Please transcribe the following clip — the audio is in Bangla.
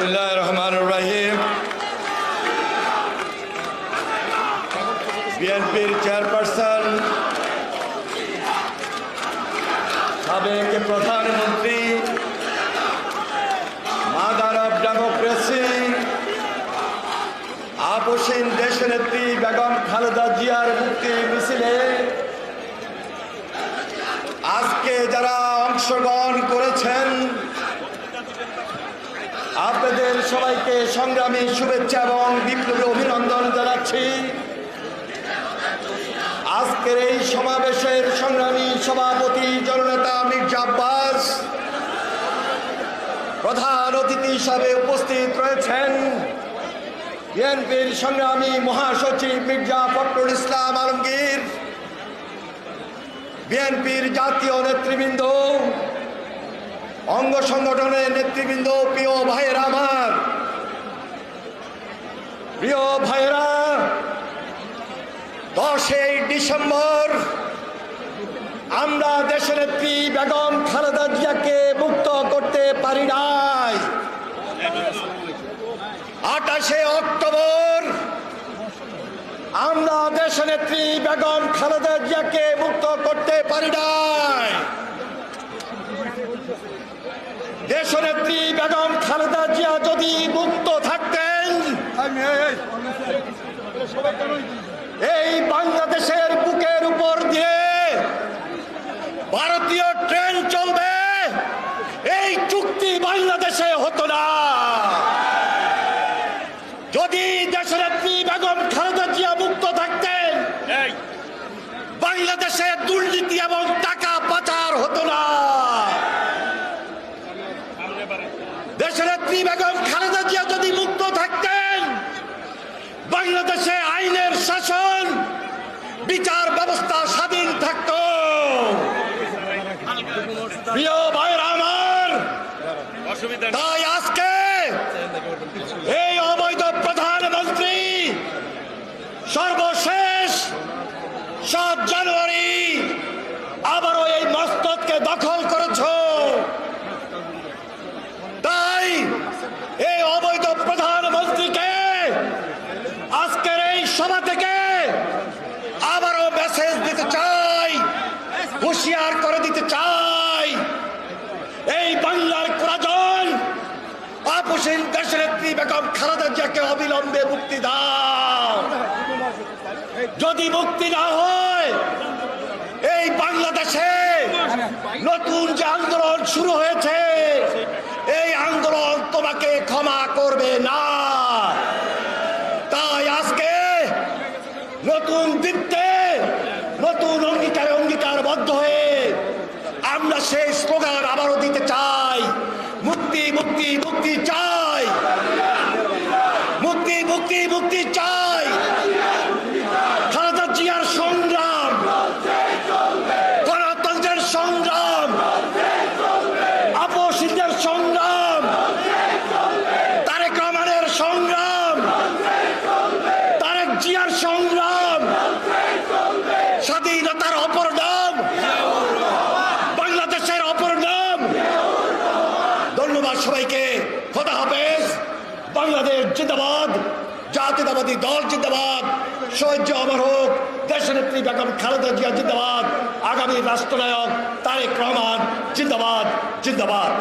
বিসমিল্লাহ রহমান রাহিম। বিএনপির চেয়ারপারসন, সাবেক প্রধানমন্ত্রী, মাদার অব ডেমোক্রেসি আপসীন দেশনেত্রী বেগম খালেদা জিয়ার মুক্তি মিছিলে আজকে যারা অংশগ্রহণ করেছেন আপনাদের সবাইকে সংগ্রামী শুভেচ্ছা এবং বিপ্লবী অভিনন্দন জানাচ্ছি। আজকের এই সমাবেশের সংগ্রামী সভাপতি জননেতা মির্জা আব্বাস প্রধান অতিথি হিসাবে উপস্থিত রয়েছেন। বিএনপির সংগ্রামী মহাসচিব মির্জা ফখরুল ইসলাম আলমগীর, বিএনপির জাতীয় নেতৃবৃন্দ অঙ্গ সংগঠনের নেতৃবৃন্দ, প্রিয় ভাইয়েরা আমার। প্রিয় ভাইয়েরা, দশই ডিসেম্বর আমরা দেশনেত্রী বেগম খালেদা জিয়াকে মুক্ত করতে পারি নাই। আঠাশে অক্টোবর আমরা দেশনেত্রী বেগম খালেদা জিয়াকে মুক্ত করতে পারি নাই। দেশনেত্রী বেগম খালেদা জিয়া যদি মুক্ত থাকতেন, এই বাংলাদেশের বুকের উপর দিয়ে ভারতীয় ট্রেন চলবে, এই চুক্তি বাংলাদেশে হতো না যদি দেশনেত্রী বেগম খালেদা জিয়া মুক্ত থাকতেন বাংলাদেশে দুর্নীতি এবং টাকা পাচার হতো না দেশনেত্রী বেগম খালেদা জিয়া যদি মুক্ত থাকতেন বাংলাদেশে আইনের শাসন বিচার ব্যবস্থা স্বাধীন থাকত। প্রিয় ভাইয়ের আমার তাই আজকে এই অবৈধ প্রধানমন্ত্রী সর্বশেষ সাত জানুয়ারি আবারও এই মস্তদকে দখল করেছ তাই এই অবৈধ প্রধানমন্ত্রীকে আজকের এই সভা থেকে আবারও মেসেজ দিতে চাই হুঁশিয়ার করে দিতে চাই। এই বাংলার প্রয়োজন আপসীন দেশনেত্রী বেগম খালেদা জিয়াকে অবিলম্বে মুক্তি দাও। যদি মুক্তি না হয়, এই বাংলাদেশে নতুন যে আন্দোলন শুরু হয়েছে, এই আন্দোলন তোমাকে ক্ষমা করবে না। তাই আজকে নতুন দিতে নতুন অঙ্গীকারে অঙ্গীকারবদ্ধ হয়ে আমরা সেই স্লোগান আবারও দিতে চাই। মুক্তি মুক্তি মুক্তি চাই। মুক্তি মুক্তি মুক্তি চাই খালেদা জিয়ার সংগ্রাম গণতন্ত্রের সংগ্রাম আপসীদের সংগ্রাম তারেক রহমানের সংগ্রাম তারেক জিয়ার সংগ্রাম স্বাধীনতার অপর নাম বাংলাদেশের অপর নাম ধন্যবাদ সবাইকে খোদা হাফেজ। বাংলাদেশ জিন্দাবাদ, জাতীয়তাবাদী দল জিন্দাবাদ সহ্য অমর হোক, দেশনেত্রী বেগম খালেদা জিয়া জিন্দাবাদ, আগামী রাষ্ট্রনায়ক তারেক রহমান জিন্দাবাদ জিন্দাবাদ।